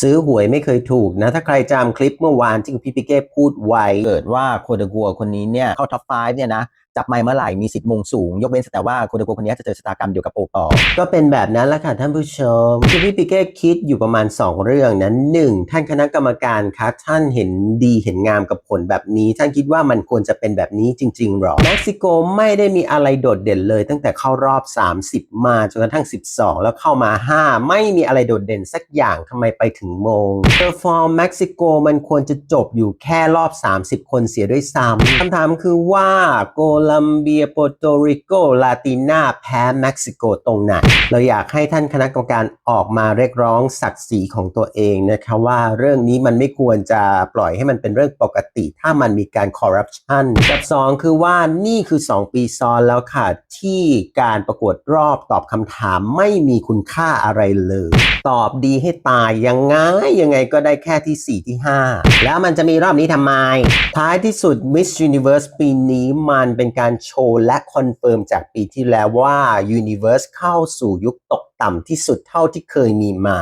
ซื้อหวยไม่เคยถูกนะ ถ้าใครจำคลิปเมื่อวานที่คุณพี่ปิเก้พูดไว้เกิดว่าโคดกัวคนนี้เนี่ยเข้าท็อป5เนี่ยนะจับไมค์เมื่อไหร่มีสิทธิ์มงสูง ยกเว้นแต่ว่าโคเดกัวคนนี้จะเจอชะตากรรมเดียวกับโอปอลก็เป็นแบบนั้นแหละค่ะท่านผู้ชมที่พี่ปิเก้คิดอยู่ประมาณ 2 เรื่องนั้นหนึ่งท่านคณะกรรมการคะท่านเห็นดีเห็นงามกับผลแบบนี้ ท่านคิดว่ามันควรจะเป็นแบบนี้จริง ๆหรอเม็กซิโกไม่ได้มีอะไรโดดเด่นเลย ตั้งแต่เข้ารอบ 30 มาจนกระทั่ง 12 แล้วเข้ามา 5 ไม่มีอะไรโดดเด่นสักอย่างทำไมไปถึงมงเ e อร์ฟอร์มเม็กซิโกมันควรจะจบอยู่แค่รอบ 30 คนเสียด้วยซ้ำคำถามคือว่าโคลัมเบียโปโตริโกลาตินาแพ้เม็กซิโกตรงไหนเราอยากให้ท่านคณะกรรมการออกมาเรียกร้องศักดิ์ศรีของตัวเองนะคะว่าเรื่องนี้มันไม่ควรจะปล่อยให้มันเป็นเรื่องปกติ ถ้ามันมีการคอร์รัปชันกับสองคือว่านี่คือ 2 ปีซ้อนแล้วค่ะ ที่การประกวดรอบตอบคำถามไม่มีคุณค่าอะไรเลย ตอบดีให้ตายยังไงยังไงก็ได้แค่ที่ 4 ที่ 5 แล้วมันจะมีรอบนี้ทำไม ท้ายที่สุด Miss Universe ปีนี้มันเป็นเป็นการโชว์และคอนเฟิร์มจากปีที่แล้วว่า Universe เข้าสู่ยุคตกต่ำที่สุดเท่าที่เคยมีมา